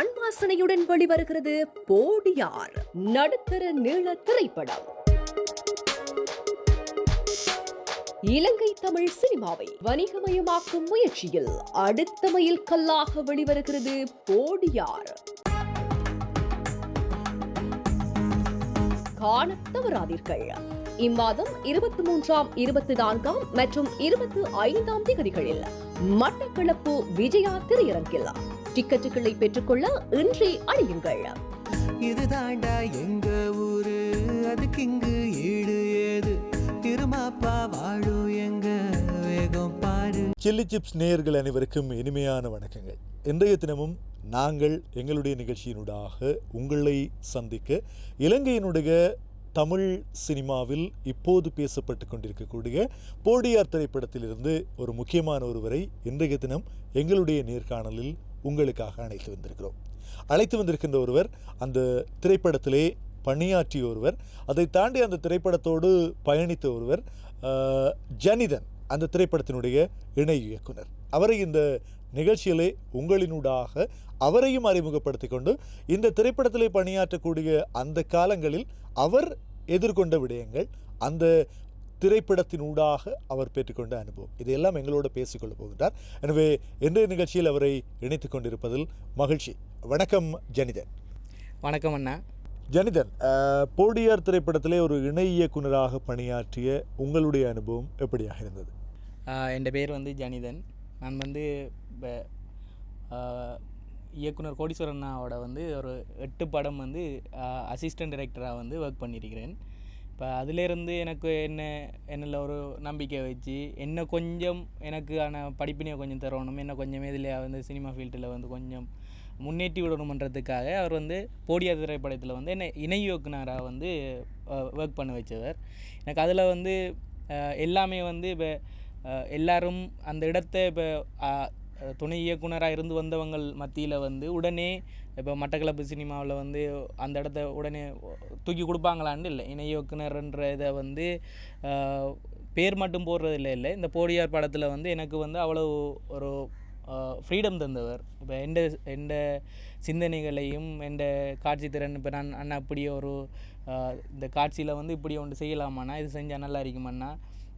மண் வாசனையுடன் வெளிவருகிறது போடியார் நடுத்தர நீள திரைப்படம். இலங்கை தமிழ் சினிமாவை வணிகமயமாக்கும் முயற்சியில் அடுத்த மயில் கல்லாக வெளிவருகிறது போடியார். காண தவறாதீர்கள். இம்மாதம் இருபத்தி மூன்றாம் இருபத்தி நான்காம் மற்றும் இருபத்தி ஐந்தாம் திகதிகளில் மட்டக்களப்பு விஜயா திரையரங்கில் டிக்கெட்டுகளை பெற்றுக்கொள்ள இன்றே அணியுங்கள். இது தாண்டா எங்க ஊரு? அதுக்கு இங்கு ஈடு ஏது? திருமாப்பா வாழும் எங்க? வேகம் பாரு சில்லி சிப்ஸ் நேயர்கள் அனைவருக்கும் இனிமையான வணக்கங்கள். இன்றைய தினமும் நாங்கள் எங்களுடைய நிகழ்ச்சியினூடாக உங்களை சந்திக்க இலங்கையினுடைய தமிழ் சினிமாவில் இப்போது பேசப்பட்டு கொண்டிருக்கக்கூடிய போடியார் திரைப்படத்திலிருந்து ஒரு முக்கியமான ஒருவரை இன்றைய தினம் எங்களுடைய நேர்காணலில் உங்களுக்காக அழைத்து வந்திருக்கிறோம். அழைத்து வந்திருக்கின்ற ஒருவர் அந்த திரைப்படத்திலே பணியாற்றிய ஒருவர் அதை தாண்டி அந்த திரைப்படத்தோடு பயணித்த ஒருவர் ஜனிதன் அந்த திரைப்படத்தினுடைய இணை இயக்குனர். அவரை இந்த நிகழ்ச்சியிலே உங்களினூடாக அவரையும் அறிமுகப்படுத்தி கொண்டு இந்த திரைப்படத்திலே பணியாற்றக்கூடிய அந்த காலங்களில் அவர் எதிர்கொண்ட விடயங்கள் அந்த திரைப்படத்தினூடாக அவர் பெற்றுக்கொண்ட அனுபவம். இதையெல்லாம் எங்களோடு பேசிக்கொள்ள போகின்றார். எனவே இன்றைய நிகழ்ச்சியில் அவரை இணைத்துக் கொண்டிருப்பதில் மகிழ்ச்சி. வணக்கம் ஜனிதன். வணக்கம் அண்ணா. ஜனிதன் போடியார் திரைப்படத்திலே ஒரு இணை இயக்குனராக பணியாற்றிய உங்களுடைய அனுபவம் எப்படியாக இருந்தது? என் பேர் வந்து ஜனிதன். நான் வந்து இயக்குனர் கோடீஸ்வரன் அண்ணாவோட வந்து ஒரு எட்டு படம் வந்து அசிஸ்டன்ட் டைரக்டராக வந்து ஒர்க் பண்ணியிருக்கிறேன். இப்போ அதிலேருந்து எனக்கு என்ன என்னில் ஒரு நம்பிக்கை வச்சு என்ன கொஞ்சம் எனக்கான படிப்பினையை கொஞ்சம் தரணும் என்ன கொஞ்சம் இதில் வந்து சினிமா ஃபீல்டில் வந்து கொஞ்சம் முன்னேற்றி விடணுமன்றதுக்காக அவர் வந்து போடியா திரைப்படத்தில் வந்து என்னை இணை இயக்குனராக வந்து ஒர்க் பண்ண வச்சவர். எனக்கு அதில் வந்து எல்லாமே வந்து இப்போ எல்லாரும் அந்த இடத்த இப்போ துணை இயக்குனராக இருந்து வந்தவங்கள் மத்தியில் வந்து உடனே இப்போ மட்டக்களப்பு சினிமாவில் வந்து அந்த இடத்த உடனே தூக்கி கொடுப்பாங்களான்னு இல்லை. இணை இயக்குனர்ன்ற இதை வந்து பேர் மட்டும் போடுறது இல்லை. இல்லை இந்த போடியார் படத்தில் வந்து எனக்கு வந்து அவ்வளோ ஒரு ஃப்ரீடம் தந்தவர். இப்போ எந்த எந்த சிந்தனைகளையும் எந்த காட்சி திறன் இப்போ நான் அண்ணா அப்படியே ஒரு இந்த காட்சியில் வந்து இப்படி ஒன்று செய்யலாமாண்ணா? இது செஞ்சால் நல்லா இருக்குமாண்ணா?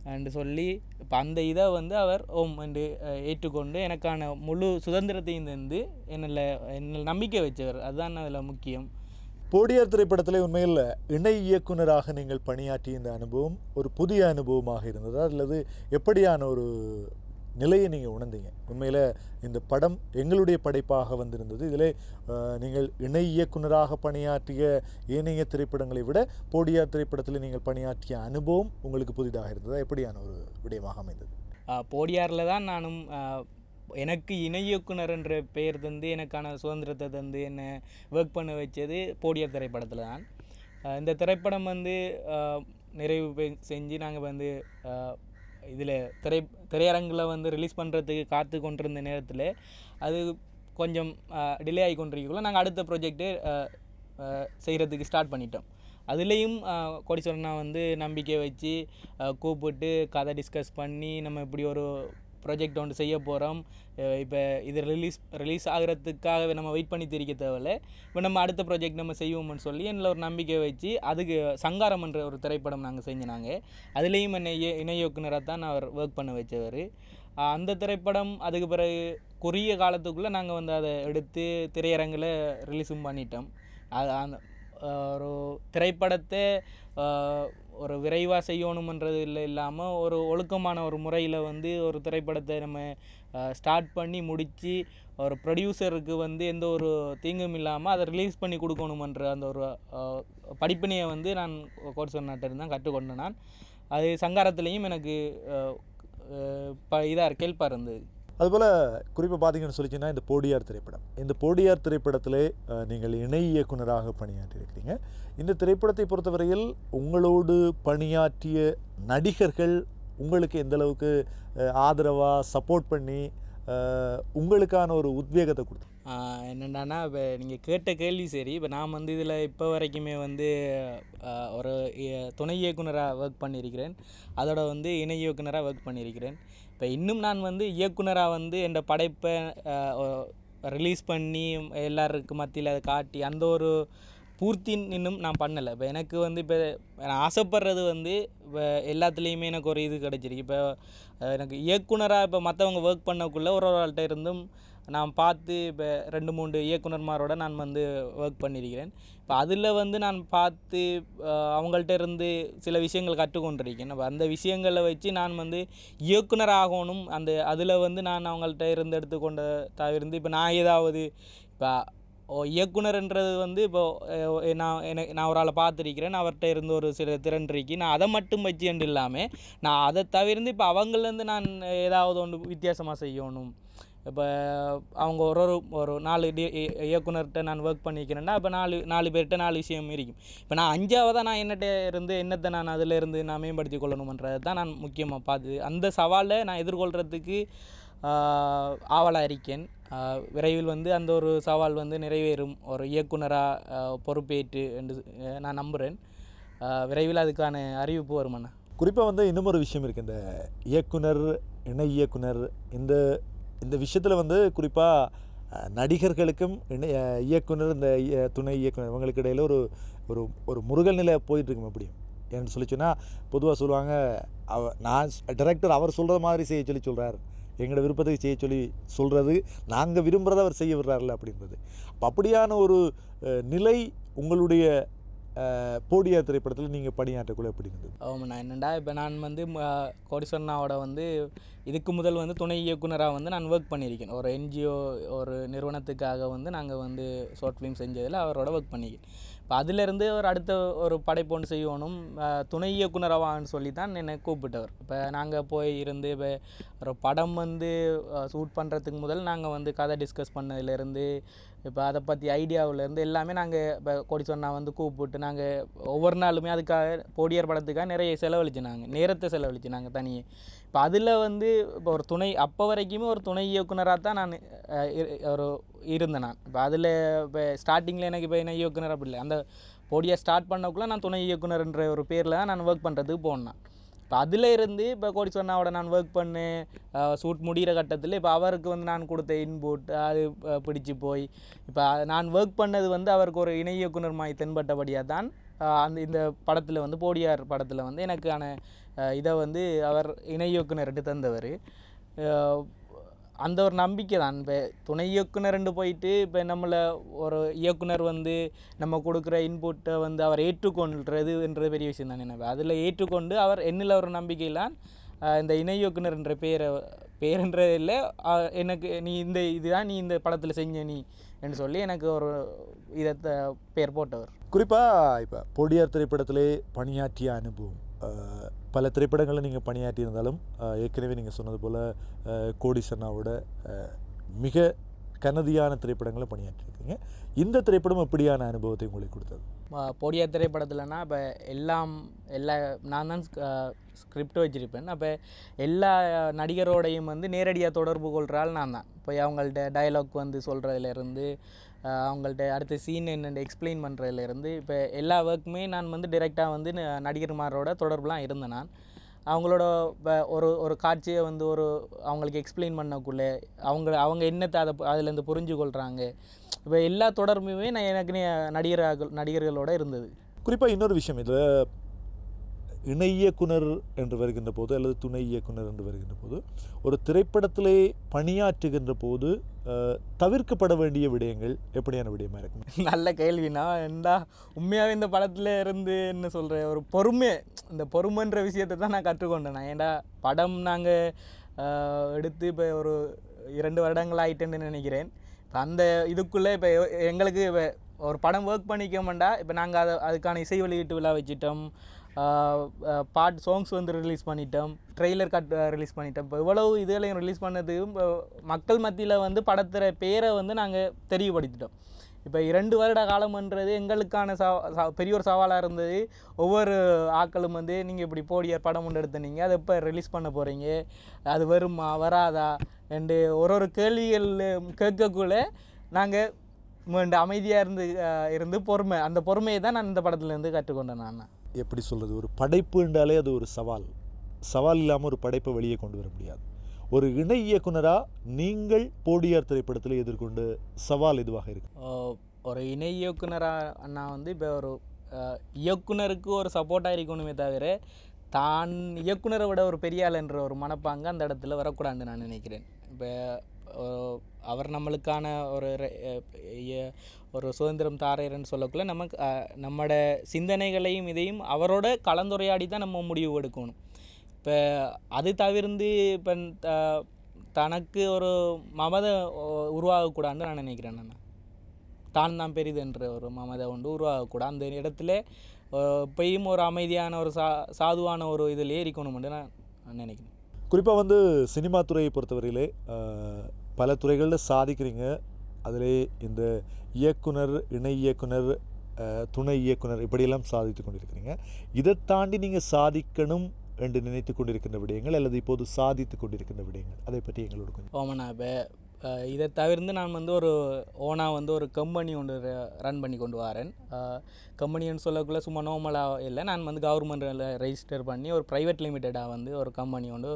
என்று சொல்லி இப்போ அந்த இதை வந்து அவர் ஓம் என்று ஏற்றுக்கொண்டு எனக்கான முழு சுதந்திரத்தையும் தந்து என்னில் என்னில் நம்பிக்கை வச்சவர். அதுதான் அதில் முக்கியம். போடியார் திரைப்படத்திலே உண்மையில் இணை இயக்குனராக நீங்கள் பணியாற்றிய இந்த அனுபவம் ஒரு புதிய அனுபவமாக இருந்ததா? அல்லது எப்படியான ஒரு நிலையை நீங்கள் உணர்ந்தீங்க. உண்மையில் இந்த படம் எங்களுடைய படைப்பாக வந்திருந்தது. இதில் நீங்கள் இணை இயக்குனராக பணியாற்றிய ஏனைய திரைப்படங்களை விட போடியார் திரைப்படத்தில் நீங்கள் பணியாற்றிய அனுபவம் உங்களுக்கு புதிதாக இருந்ததா? எப்படியான ஒரு விடயமாக அமைந்தது? போடியாரில் தான் நானும் எனக்கு இணை இயக்குனர் என்ற பெயர் தந்து எனக்கான சுதந்திரத்தை தந்து என்னை ஒர்க் பண்ண வச்சது போடியார் திரைப்படத்தில் தான். இந்த திரைப்படம் வந்து நிறைவு செஞ்சு நாங்கள் வந்து இதில் திரை திரையரங்கில் வந்து ரிலீஸ் பண்ணுறதுக்கு காத்து கொண்டிருந்த நேரத்தில் அது கொஞ்சம் டிலே ஆகி கொண்டிருக்கக்குள்ள நாங்கள் அடுத்த ப்ரொஜெக்ட்டு செய்கிறதுக்கு ஸ்டார்ட் பண்ணிட்டோம். அதுலேயும் கோடீஸ்வரனா வந்து நம்பிக்கை வச்சு கூப்பிட்டு கதை டிஸ்கஸ் பண்ணி நம்ம இப்படி ஒரு ப்ராஜெக்ட் ஒன்று செய்ய போகிறோம் இப்போ இது ரிலீஸ் ரிலீஸ் ஆகிறதுக்காக நம்ம வெயிட் பண்ணி தெரிவிக்க தேவையில்ல. இப்போ நம்ம அடுத்த ப்ராஜெக்ட் நம்ம செய்வோம்னு சொல்லி என்னில் ஒரு நம்பிக்கை வச்சு அதுக்கு சங்காரம் என்ற ஒரு திரைப்படம் நாங்கள் செஞ்சினாங்க அதுலேயும் என்னை இணை இயக்குனராக தான் அவர் ஒர்க் பண்ண வச்சவர். அந்த திரைப்படம் அதுக்கு பிறகு குறுகிய காலத்துக்குள்ளே நாங்கள் வந்து அதை எடுத்து திரையரங்கில் ரிலீஸும் பண்ணிட்டோம். அது அந்த ஒரு திரைப்படத்தை ஒரு விரைவாக செய்யணுமன்றது இல்லை இல்லாமல் ஒரு ஒழுக்கமான ஒரு முறையில் வந்து ஒரு திரைப்படத்தை நம்ம ஸ்டார்ட் பண்ணி முடித்து ஒரு ப்ரொடியூசருக்கு வந்து எந்த ஒரு தீங்கும் இல்லாமல் அதை ரிலீஸ் பண்ணி கொடுக்கணுமன்ற அந்த ஒரு படிப்பினையை வந்து நான் கோட்சர் நாட்டில் தான் கற்றுக்கொண்டேன் நான். அது சங்காரத்துலேயும் எனக்கு இப்போ ப இதாக கேள்பாக இருந்தது. அதுபோல் குறிப்பாக பார்த்தீங்கன்னு சொல்லிச்சுன்னா இந்த போடியார் திரைப்படம். இந்த போடியார் திரைப்படத்திலே நீங்கள் இணை இயக்குனராக பணியாற்றியிருக்கிறீங்க. இந்த திரைப்படத்தை பொறுத்தவரையில் உங்களோடு பணியாற்றிய நடிகர்கள் உங்களுக்கு எந்தளவுக்கு ஆதரவாக சப்போர்ட் பண்ணி உங்களுக்கான ஒரு உத்வேகத்தை கொடுத்து என்னென்னா இப்போ நீங்கள் கேட்ட கேள்வி சரி. இப்போ நான் வந்து இதில் இப்போ வரைக்குமே வந்து ஒரு துணை இயக்குனராக ஒர்க் பண்ணியிருக்கிறேன். அதோட வந்து இணை இயக்குனராக ஒர்க் பண்ணியிருக்கிறேன். இப்போ இன்னும் நான் வந்து இயக்குனராக வந்து என் படைப்பை ரிலீஸ் பண்ணி எல்லாருக்கு மத்தியில் அதை காட்டி அந்த ஒரு பூர்த்தி இன்னும் நான் பண்ணலை. இப்போ எனக்கு வந்து இப்போ நான் ஆசைப்படுறது வந்து இப்போ எல்லாத்துலேயுமே எனக்கு ஒரு இது கிடச்சிருக்கு. இப்போ எனக்கு இயக்குனராக இப்போ மற்றவங்க ஒர்க் பண்ணக்குள்ளே ஒரு ஒரு ஆள்கிட்ட இருந்தும் நான் பார்த்து இப்போ ரெண்டு மூன்று இயக்குனர்மாரோட நான் வந்து ஒர்க் பண்ணியிருக்கிறேன் இப்போ அதில் வந்து நான் பார்த்து அவங்கள்ட்ட இருந்து சில விஷயங்கள் கற்றுக்கொண்டிருக்கேன். அப்போ அந்த விஷயங்களை வச்சு நான் வந்து இயக்குனர் ஆகணும் அந்த அதில் வந்து நான் அவங்கள்ட்ட இருந்து எடுத்துக்கொண்ட தவிர்த்து இப்போ நான் ஏதாவது இப்போ ஓ இயக்குனர்ன்றது வந்து இப்போ நான் எனக்கு நான் ஒரு ஆளை பார்த்துருக்கிறேன். அவர்கிட்ட இருந்து ஒரு சில திறன் இருக்கு. நான் அதை மட்டும் வச்சு இல்லாமல் நான் அதை தவிர்த்து இப்போ அவங்கள்லேருந்து நான் ஏதாவது ஒன்று வித்தியாசமாக செய்யணும். இப்போ அவங்க ஒரு ஒரு ஒரு நாலு டி இ- இயக்குனர்கிட்ட நான் ஒர்க் பண்ணிக்கிறேன்னா இப்போ நாலு நாலு பேர்கிட்ட நாலு விஷயம் இருக்கும். இப்போ நான் அஞ்சாவதாக நான் என்னட்ட இருந்து என்னத்தை நான் அதில் இருந்து நான் மேம்படுத்தி கொள்ளணுமன்றது தான் நான் முக்கியமாக பார்த்து அந்த சவாலை நான் எதிர்கொள்கிறதுக்கு ஆவலாக இருக்கேன். விரைவில் வந்து அந்த ஒரு சவால் வந்து நிறைவேறும். ஒரு இயக்குனராக பொறுப்பேற்று என்று நான் நம்புகிறேன் விரைவில் அதுக்கான அறிவிப்பு வருமாண்ணா. குறிப்பாக வந்து இன்னும் ஒரு விஷயம் இருக்குது இந்த இயக்குனர் இணை இயக்குனர் இந்த இந்த விஷயத்தில் வந்து குறிப்பாக நடிகர்களுக்கும் இணை இயக்குனர் இந்த இய- துணை இயக்குனர் இவங்களுக்கு இடையில் ஒரு ஒரு ஒரு முருகல் நிலை போயிட்டுருக்கும் அப்படியும் ஏன்னு சொல்லி சொன்னால் பொதுவாக சொல்லுவாங்க அவ நான் டைரக்டர் அவர் சொல்கிற மாதிரி செய்ய சொல்லி சொல்கிறார் எங்களோட விருப்பத்துக்கு செய்ய சொல்லி சொல்கிறது நாங்கள் விரும்புகிறத அவர் செய்ய விடுறாருல அப்படின்றது. அப்போ அப்படியான ஒரு நிலை உங்களுடைய போடியா திரைப்படத்தில் நீங்கள் பணியாற்றக்குள்ள எப்படி இருந்தது? ஆமாண்ணா என்னண்டா இப்போ நான் வந்து ம- கோடீஸ்வரனாவோட வந்து இதுக்கு முதல் வந்து துணை இயக்குனராக வந்து நான் ஒர்க் பண்ணியிருக்கேன். ஒரு என்ஜிஓ ஒரு நிறுவனத்துக்காக வந்து நாங்கள் வந்து ஷார்ட் ஃபிலிம் செஞ்சதில் அவரோட ஒர்க் பண்ணியிருக்கேன். இப்போ அதிலேருந்து ஒரு அடுத்த ஒரு படைப்பு ஒன்று செய்யணும் துணை இயக்குனராவான்னு சொல்லி தான் என்னை கூப்பிட்டவர். இப்போ நாங்கள் போய் இருந்து இப்போ ஒரு படம் வந்து ஷூட் பண்ணுறதுக்கு முதல் நாங்கள் வந்து கதை டிஸ்கஸ் பண்ணதுலேருந்து இப்போ அதை பற்றி ஐடியாவிலேருந்து எல்லாமே நாங்கள் இப்போ கோடீஸ்வரனா வந்து கூப்பிட்டு நாங்கள் ஒவ்வொரு நாளுமே அதுக்காக போடியார் படத்துக்காக நிறைய செலவழிச்சு நாங்கள் நேரத்தை செலவழிச்சு நாங்கள் தனியே. இப்போ அதில் வந்து இப்போ ஒரு துணை அப்போ வரைக்குமே ஒரு துணை இயக்குனராக தான் நான் இரு- ஒரு இருந்தேன் நான். இப்போ அதில் இப்போ ஸ்டார்டிங்கில் எனக்கு இப்போ என்ன இயக்குனர் அப்படி இல்லை. அந்த போடியா ஸ்டார்ட் பண்ணக்குள்ளே நான் துணை இயக்குனர்ன்ற ஒரு பேரில் தான் நான் ஒர்க் பண்ணுறதுக்கு போனேன் இப்போ அதில் இருந்து இப்போ கோடீஸ்வரனாவோட நான் ஒர்க் பண்ணு ஷூட் முடிகிற கட்டத்தில் இப்போ அவருக்கு வந்து நான் கொடுத்த இன்புட் அது பிடிச்சி பிடிச்சு போய் இப்போ நான் ஒர்க் பண்ணது வந்து அவருக்கு ஒரு இணை இயக்குனர் மாதிரி தென்பட்டபடியாக தான் அந்த இந்த படத்தில் வந்து போடியார் படத்தில் வந்து எனக்கான இதை வந்து அவர் இணை இயக்குனர்கிட்ட தந்தவர். அந்த ஒரு நம்பிக்கை தான். இப்போ துணை இயக்குனர்ண்டு போயிட்டு இப்போ நம்மளை ஒரு இயக்குனர் வந்து நம்ம கொடுக்குற இன்புட்டை வந்து அவர் ஏற்றுக்கொள்றதுன்றது பெரிய விஷயம் தான். எனக்கு அதில் ஏற்றுக்கொண்டு அவர் என்னில் ஒரு நம்பிக்கையிலான் இந்த இணை இயக்குனர் என்ற பேரை பேருன்றது இல்லை எனக்கு நீ இந்த இதுதான் நீ இந்த படத்தில் செஞ்ச நீ என்று சொல்லி எனக்கு ஒரு இதை பேர் போட்டவர். குறிப்பாக இப்போ பொடியார் திரைப்படத்திலே பணியாற்றிய அனுபவம் பல திரைப்படங்களில் நீங்கள் பணியாற்றியிருந்தாலும் ஏற்கனவே நீங்கள் சொன்னது போல் கோடிசன்னாவோட மிக கனதியான திரைப்படங்களை பணியாற்றியிருக்கீங்க இந்த திரைப்படம் எப்படியான அனுபவத்தை உங்களுக்கு கொடுத்தது? பொடியா திரைப்படத்தில்னா இப்போ எல்லாம் எல்லா நான் தான் ஸ்கிரிப்ட் வச்சுருப்பேன். அப்போ எல்லா நடிகரோடையும் வந்து நேரடியாக தொடர்பு கொள்கிறாள் நான் தான். இப்போ அவங்கள்ட்ட டயலாக் வந்து சொல்கிறதுலேருந்து அவங்கள்ட்ட அடுத்த சீன் என்னென்னு எக்ஸ்பிளைன் பண்ணுறதுலேருந்து இப்போ எல்லா ஒர்க்குமே நான் வந்து டிரெக்டாக வந்து நடிகர்மாரோட தொடர்புலாம் இருந்தேன் நான். அவங்களோட இப்போ ஒரு ஒரு காட்சியை வந்து ஒரு அவங்களுக்கு எக்ஸ்பிளைன் பண்ணக்குள்ளே அவங்க அவங்க என்னத்தை அதை அதுலேருந்து புரிஞ்சு கொள்கிறாங்க இப்போ எல்லா தொடர்புமே நான் எனக்கு நடிகராக நடிகர்களோட இருந்தது. குறிப்பாக இன்னொரு விஷயம். இதில் இணை இயக்குனர் என்று வருகின்ற போது அல்லது துணை இயக்குனர் என்று வருகின்ற போது ஒரு திரைப்படத்திலே பணியாற்றுகின்ற போது தவிர்க்கப்பட வேண்டிய விடயங்கள் எப்படியான விடயமாக இருக்கும்? நல்ல கேள்வினா ஏண்டா உண்மையாகவே இந்த படத்தில் இருந்து என்ன சொல்கிற ஒரு பொறுமை இந்த பொறுமைன்ற விஷயத்தை தான் நான் கற்றுக்கொண்டேன் நான் ஏன்டா படம் நாங்கள் எடுத்து இப்போ ஒரு இரண்டு வருடங்கள் ஆயிட்டேன்னு நினைக்கிறேன். இப்போ அந்த இதுக்குள்ளே இப்போ எங்களுக்கு இப்போ ஒரு படம் ஒர்க் பண்ணிக்க மாட்டா இப்போ நாங்கள் அதை அதுக்கான இசை வெளியீட்டு விழா வச்சிட்டோம். பாட் சாங்ஸ் வந்து ரிலீஸ் பண்ணிட்டோம். ட்ரெய்லர் கட் ரிலீஸ் பண்ணிட்டோம். இப்போ இவ்வளவு இதுகளையும் ரிலீஸ் பண்ணதுக்கு இப்போ மக்கள் மத்தியில் வந்து படத்துற பேரை வந்து நாங்கள் தெரியப்படுத்திட்டோம். இப்போ இரண்டு வருட காலம்ன்றது எங்களுக்கான சவ ச- பெரிய ஒரு சவாலாக இருந்தது. ஒவ்வொரு ஆக்களும் வந்து நீங்கள் இப்படி போடியார் படம் ஒன்று எடுத்துனீங்க. அதை எப்போ ரிலீஸ் பண்ண போகிறீங்க அது வருமா? வராதா? அண்டு ஒரு ஒரு கேள்விகள் கேட்கக்குள்ள நாங்கள் மீண்டும் அமைதியாக இருந்து இருந்து பொறுமை அந்த பொறுமையை தான் நான் இந்த படத்துலேருந்து கற்றுக்கொண்டேன் நான் எப்படி சொல்கிறது ஒரு படைப்பு என்றாலே அது ஒரு சவால். சவால் இல்லாமல் ஒரு படைப்பை வெளியே கொண்டு வர முடியாது. ஒரு இணை இயக்குனராக நீங்கள் போடியார் திரைப்படத்தில் எதிர்கொண்டு சவால் எதுவாக இருக்கு? ஒரு இணை இயக்குனராக நான் வந்து இப்போ ஒரு இயக்குனருக்கு ஒரு சப்போர்ட்டாக இருக்கணுமே தவிர தான் இயக்குனரை விட ஒரு பெரிய என்ற ஒரு மனப்பாங்க அந்த இடத்துல வரக்கூடாதுன்னு நான் நினைக்கிறேன். இப்போ அவர் நம்மளுக்கான ஒரு ஒரு சுதந்திரம் தாரேன்னு சொல்லக்குள்ள நமக்கு நம்மட சிந்தனைகளையும் இதையும் அவரோட கலந்துரையாடி தான் நம்ம முடிவு எடுக்கணும். இப்போ அது தவிர்ந்து இப்போ தனக்கு ஒரு மமத உருவாகக்கூடாதுன்னு நான் நினைக்கிறேன் நான். தான் தான் பெரிதென்ற ஒரு மமதை உண்டு உருவாகக்கூடாது. அந்த இடத்துல இப்பயும் ஒரு அமைதியான ஒரு சா சாதுவான ஒரு இதில் ஏறிக்கணும்னு நான் நான் நினைக்கிறேன். குறிப்பாக வந்து சினிமா துறையை பொறுத்தவரையிலே பல துறைகளில் சாதிக்கிறீங்க. அதிலே இந்த இயக்குனர் இணை இயக்குனர் துணை இயக்குனர் இப்படியெல்லாம் சாதித்து கொண்டிருக்கிறீங்க. இதை தாண்டி நீங்கள் சாதிக்கணும் என்று நினைத்து கொண்டிருக்கின்ற விடயங்கள் அல்லது இப்போது சாதித்து கொண்டிருக்கின்ற விடயங்கள் அதை பற்றி எங்களோட கொஞ்சம் ஓமனா இப்போ இதை தவிர்த்து நான் வந்து ஒரு ஓனாக வந்து ஒரு கம்பெனி ஒன்று ரன் பண்ணி கொண்டு வரேன். கம்பெனின்னு சொல்லக்குள்ளே சும்மா நார்மலாக இல்லை. நான் வந்து கவர்மெண்ட்டில் ரெஜிஸ்டர் பண்ணி ஒரு ப்ரைவேட் லிமிட்டடாக வந்து ஒரு கம்பெனி ஒன்று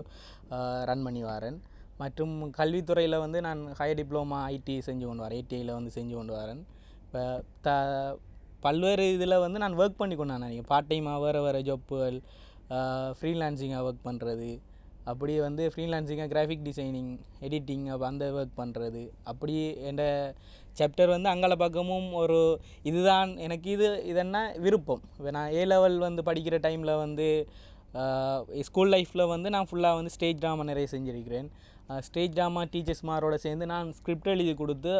ரன் பண்ணி வரேன். மற்றும் கல்வித்துறையில் வந்து நான் ஹையர் டிப்ளமா ஐடி செஞ்சு கொண்டு வரேன். ஐடிஐயில் வந்து செஞ்சு கொண்டு வரேன். இப்போ த பல்வேறு இதில் வந்து நான் ஒர்க் பண்ணி கொண்டு நான் பார்ட் டைமாக வேறு வேறு ஜாப்புகள் ஃப்ரீலான்சிங்காக ஒர்க் பண்ணுறது அப்படியே வந்து ஃப்ரீலான்சிங்காக கிராஃபிக் டிசைனிங் எடிட்டிங் அப்போ அந்த ஒர்க் பண்ணுறது அப்படி என் சாப்டர் வந்து அங்கால பக்கமும் ஒரு இதுதான். எனக்கு இது இதென்ன விருப்பம். இப்போ நான் ஏ லெவல் வந்து படிக்கிற டைமில் வந்து ஸ்கூல் லைஃப்பில் வந்து நான் ஃபுல்லாக வந்து ஸ்டேஜ் ட்ராமா நிறைய செஞ்சுருக்கிறேன். ஸ்டேஜ் ட்ராமா டீச்சர்ஸ்மாரோட சேர்ந்து நான் ஸ்கிரிப்ட் எழுதி கொடுத்து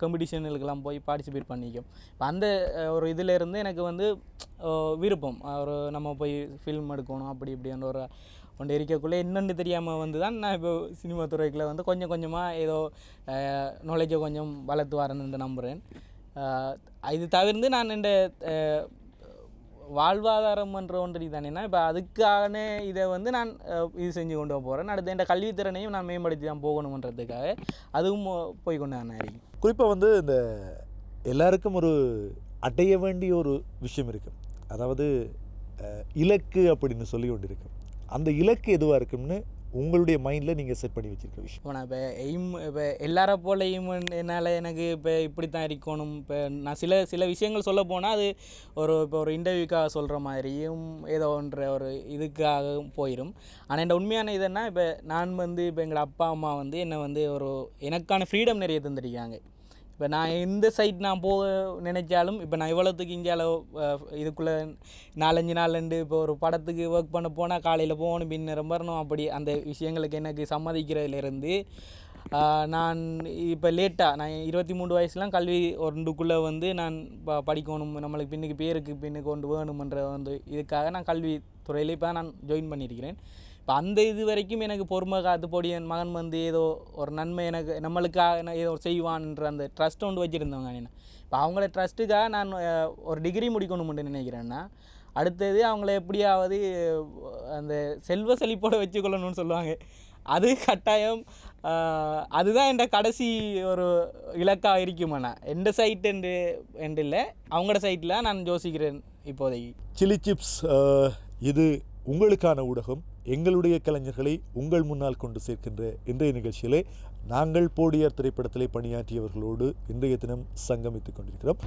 காம்படிஷனுக்கெல்லாம் போய் பார்ட்டிசிபேட் பண்ணிக்கும். இப்போ அந்த ஒரு இதிலேருந்து எனக்கு வந்து விருப்பம். ஒரு நம்ம போய் ஃபில்ம் எடுக்கணும் அப்படி இப்படின்ற ஒரு ஒன்று இருக்கக்குள்ளே என்னென்னு தெரியாமல் வந்து தான் நான் இப்போ சினிமா துறைக்குள்ள வந்து கொஞ்சம் கொஞ்சமாக ஏதோ நாலேஜை கொஞ்சம் வளர்த்து வரேன்னு நம்புகிறேன் இது தவிர்த்து நான் இந்த வாழ்வாதாரம் என்ற ஒன்று தானேன்னா இப்போ அதுக்கான இதை வந்து நான் இது செஞ்சு கொண்டு போகிறேன் அடுத்து என் கல்வித்திறனையும் நான் மேம்படுத்தி தான் போகணுன்றதுக்காக அதுவும் போய் கொண்டு நான் குறிப்பாக வந்து இந்த எல்லாருக்கும் ஒரு அடைய வேண்டிய ஒரு விஷயம் இருக்குது அதாவது இலக்கு அப்படின்னு சொல்லி கொண்டு இருக்கும் அந்த இலக்கு எதுவாக இருக்கும்னு உங்களுடைய மைண்டில் நீங்கள் செட் பண்ணி வச்சுருக்க விஷயம். இப்போ நான் இப்போ எய்ம் இப்போ எல்லார எய்ம் என்னால் எனக்கு இப்போ இப்படி தான் இருக்கணும். இப்போ நான் சில சில விஷயங்கள் சொல்ல போனால் அது ஒரு இப்போ ஒரு இன்டர்வியூக்காக சொல்கிற மாதிரியும் ஏதோ ஒன்ற ஒரு இதுக்காக போயிடும் ஆனால் என்னோட உண்மையான இதுன்னா இப்போ நான் வந்து இப்போ எங்கள் அப்பா அம்மா வந்து என்னை வந்து ஒரு எனக்கான ஃப்ரீடம் நிறைய தந்துருக்காங்க. இப்போ நான் எந்த சைட் நான் போக நினைச்சாலும் இப்போ நான் இவ்வளோத்துக்கு இந்தியாவில் இதுக்குள்ளே நாலஞ்சு நாள்ண்டு இப்போ ஒரு படத்துக்கு ஒர்க் பண்ண போனால் காலையில் போகணும் பின்னர் வரணும் அப்படி அந்த விஷயங்களுக்கு எனக்கு சம்மதிக்கிறதுலேருந்து நான் இப்போ லேட்டாக நான் இருபத்தி மூணு வயசுலாம் கல்வி ஒன்றுக்குள்ளே வந்து நான் ப படிக்கணும் நம்மளுக்கு பின்னுக்கு பேருக்கு பின்னுக்கு கொண்டு வேணுமன்ற வந்து இதுக்காக நான் கல்வி துறையில் இப்போ நான் ஜாயின் பண்ணியிருக்கிறேன். இப்போ அந்த இது வரைக்கும் எனக்கு பொறுமை காத்து போடி என் மகன் வந்து ஏதோ ஒரு நன்மை எனக்கு நம்மளுக்காக நான் ஏதோ செய்வான்ன்ற அந்த ட்ரஸ்ட் ஒன்று வச்சுருந்தவங்க நான் இப்போ அவங்கள ட்ரஸ்ட்டுக்காக நான் ஒரு டிகிரி முடிக்கணும்னு நினைக்கிறேன்னா அடுத்தது அவங்கள எப்படியாவது அந்த செல்வ செழிப்போட வச்சுக்கொள்ளணும்னு சொல்லுவாங்க. அது கட்டாயம் அதுதான் என் கடைசி ஒரு இலக்காக இருக்குமாண்ணா எந்த சைட் என்று என்று இல்லை. அவங்களோட சைட்டில் நான் யோசிக்கிறேன் இப்போதைக்கு. சில்லி சிப்ஸ் இது உங்களுக்கான ஊடகம். எங்களுடைய கலைஞர்களை உங்கள் முன்னால் கொண்டு சேர்க்கின்ற இன்றைய நிகழ்ச்சியிலே நாங்கள் போடியார் திரைப்படத்திலே பணியாற்றியவர்களோடு இன்றைய தினம் சங்கமித்துக் கொண்டிருக்கிறோம்